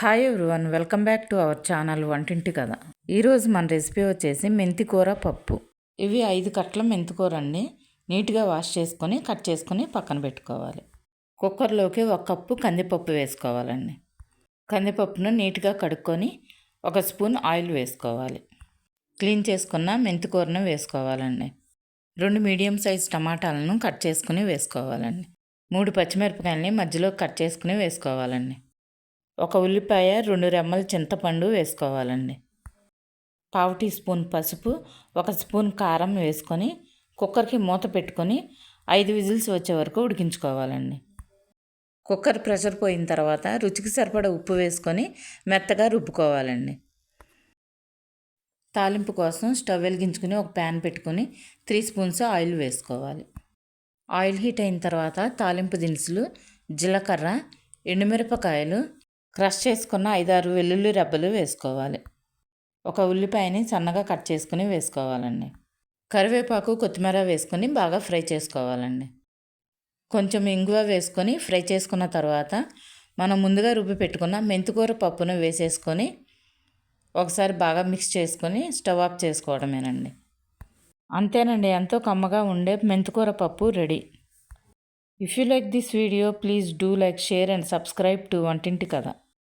Hi everyone welcome back to our channel వంటింటి కదా ఈరోజు మన రెసిపీ వచ్చేసి మెంతికూర పప్పు. ఇవి ఐదు కట్ల మెంతికూర అండి. నీట్గా వాష్ చేసుకొని కట్ చేసుకొని పక్కన పెట్టుకోవాలి. కుక్కర్లోకి ఒక కప్పు కందిపప్పు వేసుకోవాలండి. కందిపప్పును నీట్గా కడుక్కొని ఒక స్పూన్ ఆయిల్ వేసుకోవాలి. క్లీన్ చేసుకున్న మెంతికూరను వేసుకోవాలండి. రెండు మీడియం సైజ్ టమాటాలను కట్ చేసుకుని వేసుకోవాలండి. మూడు పచ్చిమిరపకాయలని మధ్యలో కట్ చేసుకుని వేసుకోవాలండి. ఒక ఉల్లిపాయ రెండు రెమ్మల చింతపండు వేసుకోవాలండి. పావు టీ స్పూన్ పసుపు ఒక స్పూన్ కారం వేసుకొని కుక్కర్కి మూత పెట్టుకొని ఐదు విజిల్స్ వచ్చే వరకు ఉడికించుకోవాలండి. కుక్కర్ ప్రెషర్ పోయిన తర్వాత రుచికి సరిపడా ఉప్పు వేసుకొని మెత్తగా రుబ్బుకోవాలండి. తాలింపు కోసం స్టవ్ వెలిగించుకుని ఒక ప్యాన్ పెట్టుకొని త్రీ స్పూన్స్ ఆయిల్ వేసుకోవాలి. ఆయిల్ హీట్ అయిన తర్వాత తాలింపు దినుసులు జీలకర్ర ఎండుమిరపకాయలు క్రష్ చేసుకున్న ఐదారు వెల్లుల్లి రెబ్బలు వేసుకోవాలి. ఒక ఉల్లిపాయని సన్నగా కట్ చేసుకుని వేసుకోవాలండి. కరివేపాకు కొత్తిమీర వేసుకొని బాగా ఫ్రై చేసుకోవాలండి. కొంచెం ఇంగువ వేసుకొని ఫ్రై చేసుకున్న తర్వాత మనం ముందుగా రుబ్బి పెట్టుకున్న మెంతికూర పప్పును వేసేసుకొని ఒకసారి బాగా మిక్స్ చేసుకొని స్టవ్ ఆఫ్ చేసుకోవడమేనండి. అంతేనండి ఎంతో కమ్మగా ఉండే మెంతికూర పప్పు ready. If you like this video please do like share and subscribe to వంటింటి కదా